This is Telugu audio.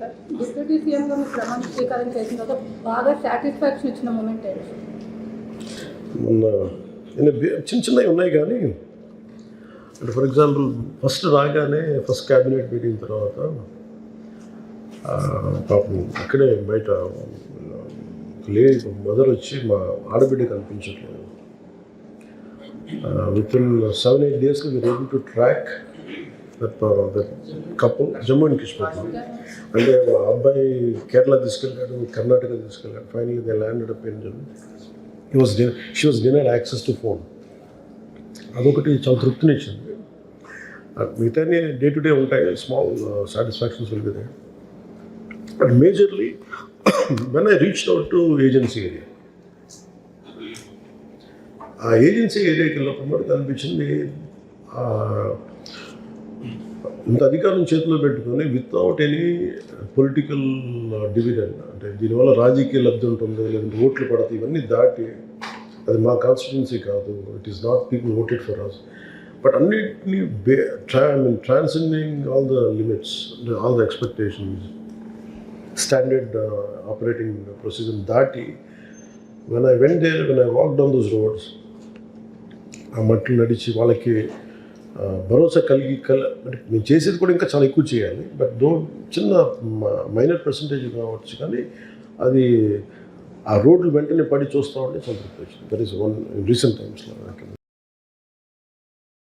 డిప్యూటీ సీఎంగా మీరు ప్రమాణ స్వీకారం చేసిన తర్వాత బాగా సాటిస్ఫాక్షన్ ఇచ్చిన మూమెంట్ ఏంటి? మొన్న చిన్న చిన్నవి ఉన్నాయి కానీ అంటే ఫర్ ఎగ్జాంపుల్ ఫస్ట్ రాగానే ఫస్ట్ క్యాబినెట్ మీటింగ్ తర్వాత పాపం అక్కడే బయట లేడీ మదర్ వచ్చి మా ఆడబిడ్డ కనిపించట్లేదు. విత్ ఇన్ సెవెన్ ఎయిట్ డేస్కి we're able to track that that couple Jammu and Kashmir అంటే మా అబ్బాయి కేరళ తీసుకెళ్ళాడు కర్ణాటక తీసుకెళ్ళాడు. Final they landed up in Jammu he was she was denied access to phone అదొకటి చాలా తృప్తినిచ్చింది మిగతానే డే టు డే ఉంటాయి స్మాల్ సాటిస్ఫాక్షన్స్ ఉంటుంది but majorly when I reach out to agency area ఆ ఏజెన్సీ ఏరియాకి వెళ్ళినప్పుడు కనిపించింది అనిపించింది ఇంత అధికారం చేతిలో పెట్టుకొని వితౌట్ ఎనీ పొలిటికల్ డివిడెండ్ అంటే దీనివల్ల రాజకీయ లబ్ధి ఉంటుంది లేదంటే ఓట్లు పడతాయి ఇవన్నీ దాటి అది మా కాన్స్టిట్యున్సీ కాదు. It is not people voted for us but అన్నిటినీ బే ట్రా I mean transcending all the limits all the expectations standard operating procedure దాటి when I went there when I walk down those roads ఆ మట్లు నడిచి వాళ్ళకి భరోసా కలిగి కల అంటే మేము చేసేది కూడా ఇంకా చాలా ఎక్కువ చేయాలి. బట్ దో చిన్న మైనర్ పర్సంటేజ్ కావచ్చు కానీ అది ఆ రోడ్లు వెంటనే పడి చూస్తూ ఉంటే సంతృప్తి వచ్చింది దట్ ఈస్ వన్ రీసెంట్ టైమ్స్లో